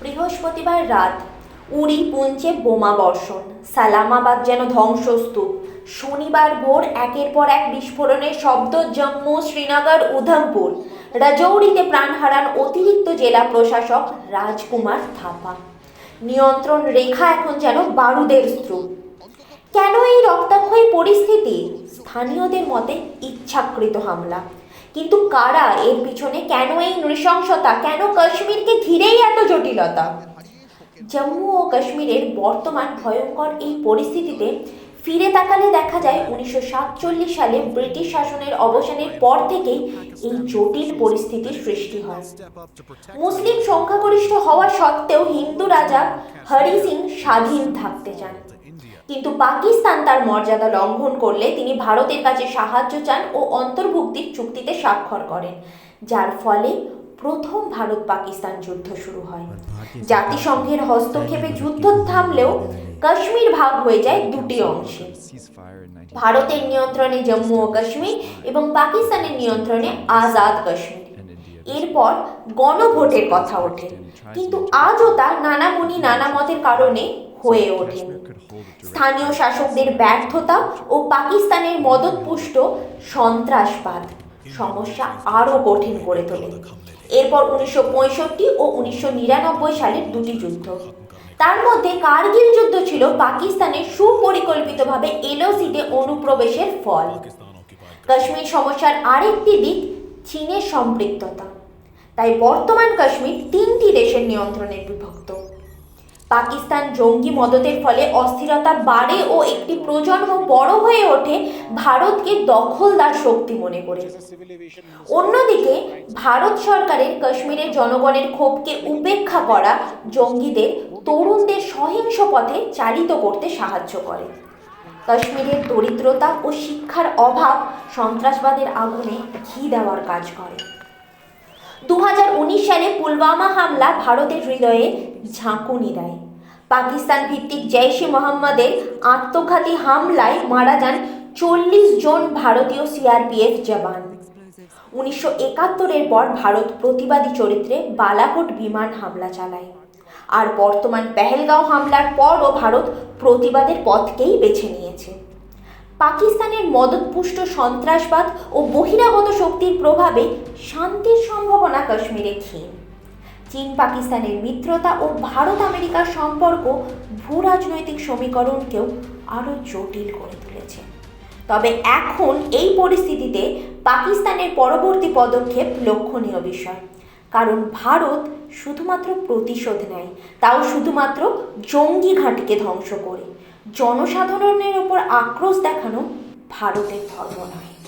বৃহস্পতিবার রাত উড়ি পুঞ্চে বোমা বর্ষণ। সালামাবাদ যেন ধ্বংসস্তূপ। শনিবার ভোর একের পর এক বিস্ফোরণের শব্দ জম্মু, শ্রীনগর, উধমপুর। রাজৌরিতে প্রাণ হারান অতিরিক্ত জেলা প্রশাসক রাজকুমার থাপা। নিয়ন্ত্রণ রেখা এখন যেন বারুদের স্তূপ। কেন এই রক্তাক্ষয়ী পরিস্থিতি? স্থানীয়দের মতে ইচ্ছাকৃত হামলা। কিন্তু কারা এর পিছনে? কেন এই নৃশংসতা? কেন কাশ্মীরকে ঘিরেই জটিলতা। জম্মু ও কাশ্মীরের বর্তমান ভয়ঙ্কর এই পরিস্থিতিতে ফিরে তাকালে দেখা যায় উনিশশো সাতচল্লিশ সালে ব্রিটিশ শাসনের অবসানের পর থেকেই এই জটিল পরিস্থিতির সৃষ্টি হয়। মুসলিম সংখ্যাগরিষ্ঠ হওয়া সত্ত্বেও হিন্দু রাজা হরি সিং স্বাধীন থাকতে চান। কিন্তু পাকিস্তান তার মর্যাদা লঙ্ঘন করলে তিনি ভারতের কাছে সাহায্য চান ও অন্তর্ভুক্তির চুক্তিতে স্বাক্ষর করেন। যার ফলে প্রথম ভারত পাকিস্তান যুদ্ধ শুরু হয়। জাতিসংঘের হস্তক্ষেপে যুদ্ধ থামলেও কাশ্মীর ভাগ হয়ে যায় দুটি অংশে। ভারতের নিয়ন্ত্রণে জম্মু ও কাশ্মীর এবং পাকিস্তানের নিয়ন্ত্রণে আজাদ কাশ্মীর। এরপর গণভোটের কথা ওঠে। কিন্তু আজও তা নানা মুনি নানা মতের কারণে হয়ে ওঠেনি। স্থানীয় শাসকদের ব্যর্থতা ও পাকিস্তানের মদতপুষ্ট সন্ত্রাসবাদ সমস্যা আরও কঠিন করে তোলে। এরপর উনিশশো পঁয়ষট্টি ও উনিশশো নিরানব্বই সালের দুটি যুদ্ধ। তার মধ্যে কার্গিল যুদ্ধ ছিল পাকিস্তানের সুপরিকল্পিতভাবে এলওসিতে অনুপ্রবেশের ফল। কাশ্মীর সমস্যার আরেকটি দিক, চীনের সম্পৃক্ততা। তাই বর্তমান কাশ্মীর তিনটি দেশের নিয়ন্ত্রণে বিভক্ত। পাকিস্তান জঙ্গি মদতের ফলে অস্থিরতা বাড়ে ও একটি প্রজন্ম বড় হয়ে ওঠে, ভারতকে দখলদার শক্তি মনে করে। অন্যদিকে, ভারত সরকারের কাশ্মীরের জনগণের ক্ষোভকে উপেক্ষা করা জঙ্গিদের, তরুণদের সহিংস পথে চালিত করতে সাহায্য করে। কাশ্মীরের দরিদ্রতা ও শিক্ষার অভাব সন্ত্রাসবাদের আগুনে ঘি দেওয়ার কাজ করে। দু হাজার উনিশ সালে পুলওয়ামা হামলা ভারতের হৃদয়ে ঝাঁকুনি দেয়। পাকিস্তান ভিত্তিক জৈশে মোহাম্মদের আত্মঘাতী হামলায় মারা যান চল্লিশ জন ভারতীয় সিআরপিএফ জওয়ান। উনিশশো একাত্তরের পর ভারত প্রতিবাদী চরিত্রে বালাকোট বিমান হামলা চালায়। আর বর্তমান পেহেলগাঁও হামলার পরও ভারত প্রতিবাদের পথকেই বেছে নিয়েছে। পাকিস্তানের মদতপুষ্ট সন্ত্রাসবাদ ও বহিরাগত শক্তির প্রভাবে শান্তির সম্ভাবনা কাশ্মীরে ক্ষীণ। চীন, পাকিস্তানের মিত্রতা ও ভারত, আমেরিকার সম্পর্ক ভূ রাজনৈতিক সমীকরণকেও আরও জটিল করে তুলেছে। তবে এখন এই পরিস্থিতিতে পাকিস্তানের পরবর্তী পদক্ষেপ লক্ষণীয় বিষয়। কারণ ভারত শুধুমাত্র প্রতিশোধ নেয়, তাও শুধুমাত্র জঙ্গি ঘাঁটিকে ধ্বংস করে। জনসাধারণের ওপর আক্রোশ দেখানো ভারতের ধর্ম নয়।